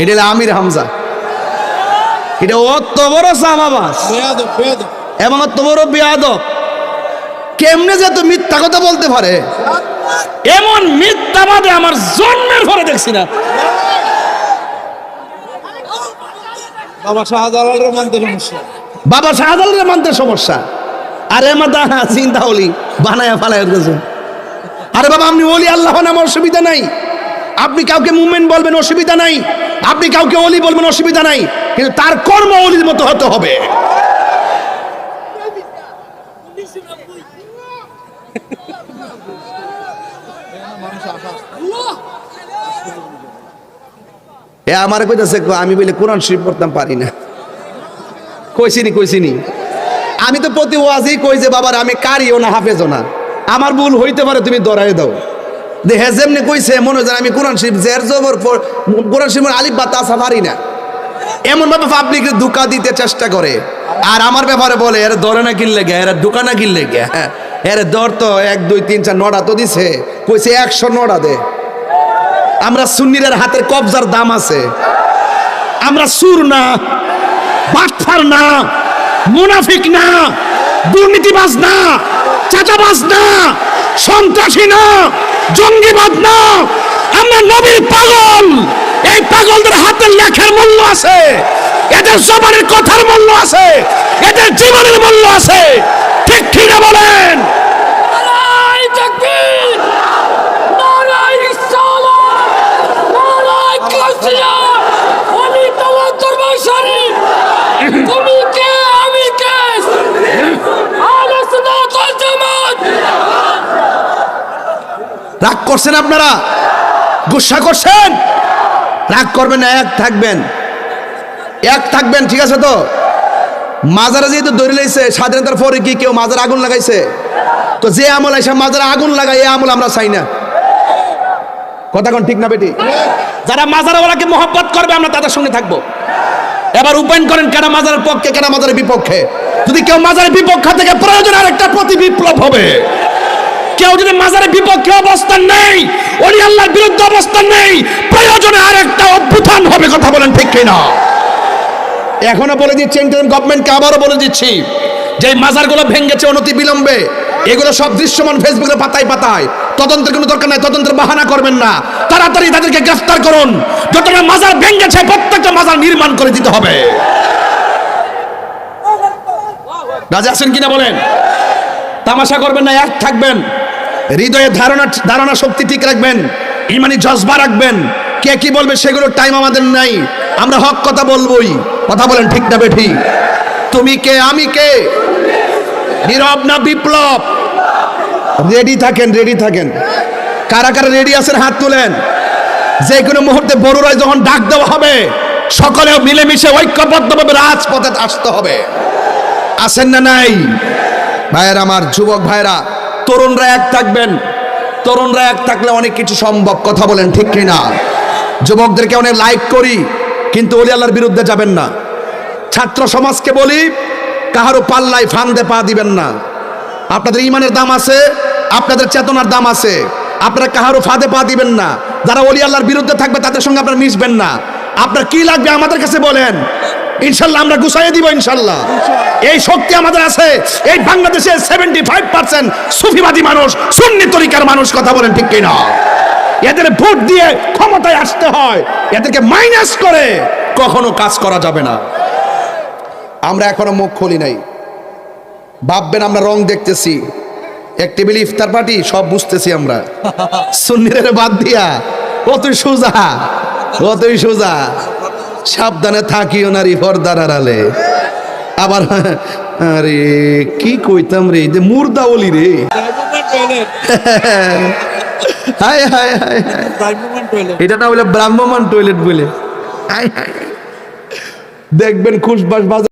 এটা হলো আমির হামজা। এটা অত বড় সামাবাস এবং অত বড় বেয়াদব। কেমনে যে তো মিথ্যা কথা বলতে পারে? এমন মিথ্যাবাদে আমার জন্মের পরে দেখছি না। বাবা শাহজালালের মানতে সমস্যা। বাবা শাহজালালের মানতে সমস্যা। আরে মাদা চিন্তা হলি বানায়া ফালায় গেছে আরে বাবা আপনি ওলি আল্লাহ নাম অসুবিধা নাই। আপনি কাউকে মুভমেন্ট বলবেন অসুবিধা নাই। আপনি কাউকে অলি বলবেন, অসুবিধা নাই, কিন্তু তার কর্ম অলির মতো হতে হবে। এ আমার কইতাছে আমি বলে কোরআন শরীফ পড়তাম, পারি না। কইছিনি কইছিনি। আমি তো প্রতি ওয়াজেই কই যে, বাবার, আমি কারিও না, হাফেজও না। আমার ভুল হইতে পারে, তুমি দরাই দাও। দে হে যেমনি কইছে, মনে হয় আমি কোরআন শরীফ জের জবর কোরআন শরীফের আলিফ বা তাসা পারি না। এমন ভাবে পাবলিককে ধোকা দিতে চেষ্টা করে। আর আমার ব্যাপারে বলে, এর দরে না কিনলে গে, এর দোকান না কিনলে গে হ্যাঁ। এর দর তো, এক, দুই, তিন, চার নড়া তো দিছে। কইছে একশো নড়া দে। আমরা সুন্নিরের হাতের কবজার দাম আছে। আমরা সুর না বাটফার না, মুনাফিক না, দুর্নীতিবাজ না চাচাবাজ না, সন্ত্রাসী না। জঙ্গিবাদ না। আমরা নবীর পাগল। এই পাগলদের হাতের লেখার মূল্য আছে। এদের জবানের কথার মূল্য আছে। এদের জীবনের মূল্য আছে। ঠিক ঠিক বলেন? রাগ করছেন আপনারা? গুসা করছেন? রাগ করবেন না, এক থাকবেন। এক থাকবেন, ঠিক আছে তো? মাজারে যেহেতু দৌড়ে লাইছে, স্বাধীনতার পরে কি কেউ মাজার আগুন লাগাইছে? তো যে আমল আইসা মাজারে আগুন লাগাই এই আমল আমরা চাই না। কথা কোন ঠিক না বেটি? যারা মাজারওয়ালাকে মহব্বত করবে, আমরা তাদের সঙ্গে থাকব। এবার উপায়ন করেন, কেনা মাজারের পক্ষে, কেনা মাজারের বিপক্ষে। যদি কেউ মাজারের বিপক্ষে থেকে প্রয়োজন আর একটা প্রতি বিপ্লব হবে। কেউ যদি মাজারের বিপক্ষে অবস্থান নেই, ওলি আল্লাহর বিরুদ্ধে অবস্থান নেই, প্রয়োজনে আরেকটা অভ্যুত্থান হবে, কথা বলেন ঠিক কিনা? এখনও বলে দিচ্ছি ইন্টারিম গভর্নমেন্টকে আবারও বলে দিচ্ছি যে মাজারগুলো ভেঙেছে অনতি বিলম্বে, এগুলো সব দৃশ্যমান ফেসবুকে পাতায় পাতায়। তদন্তের কোনো দরকার নাই, তদন্তের বাহানা করবেন না। তাড়াতাড়ি তাদেরকে গ্রেফতার করুন, যতটা মাজার ভেঙেছে, প্রত্যেকটা মাজার নির্মাণ করে দিতে হবে। রাজা আছেন কিনা বলেন? তামাশা করবেন না, এক থাকবেন। হৃদয়ে ধারণা ধারণা শক্তি ঠিক রাখবেন, ইমানি জজবা রাখবেন। কে কি বলবে সেগুলোর টাইম আমাদের নাই, আমরা হক কথা বলবই। কথা বলেন ঠিক না বেঠি? তুমি কে, আমি কে? নীরব না বিপ্লব? রেডি থাকেন রেডি থাকেন। কারা কারা রেডি আছেন হাত তুলেন? যে কোনো মুহূর্তে বড়রাই যখন ডাক দেওয়া হবে, সকলে মিলেমিশে ঐক্যবদ্ধভাবে রাজপথে আসতে হবে। আছেন না নাই? ভাইয়েরা, আমার যুবক ভাইরা তরুণরা এক থাকবেন। তরুণরা এক থাকলে অনেক কিছু সম্ভব। কথা বলেন, ঠিক কিনা? যুবকদেরকে অনেক লাইক করি, কিন্তু অলি আল্লাহর বিরুদ্ধে যাবেন না। ছাত্র সমাজকে বলি, কাহারও পাল্লাই ফান্দে পা দিবেন না। আপনাদের ইমানের দাম আছে, আপনাদের চেতনার দাম আছে। আপনারা কাহারও ফাঁদে পা দিবেন না। যারা অলি আল্লাহর বিরুদ্ধে থাকবে, তাদের সঙ্গে আপনারা মিশবেন না। আপনার কি লাগবে আমাদের কাছে বলেন? ইনশাল্লাহ আমরা গুছাইয়ে দিব ইনশাল্লাহ। এই শক্তি আমাদের আছে। এই বাংলাদেশে সেভেন্টি ফাইভ পার্সেন্ট সুফিবাদী মানুষ সুন্নি তরিকার মানুষ কথা বলেন ঠিক কিনা? এদের ভোট দিয়ে ক্ষমতায় আসতে হয়। এদেরকে মাইনাস করে কখনো কাজ করা যাবে না। আমরা এখনও মুখ খুলি নাই। ভাববেন আমরা রং দেখতেছি। এক টেবিল ইফতার পার্টি সব বুঝতেছি আমরা। সুন্নিরের বাদ দিয়া কতই সোজা কতই সোজা। সাবধানে থাকিও নারী পর্দার আড়ালে। আবার আরে কি কইতাম রে যে মুর্দা বলি রে। হায় হায় হায় হায়। এটা না বলে ব্রাহ্মমান টয়লেট বলে। দেখবেন খুশবাস বাজার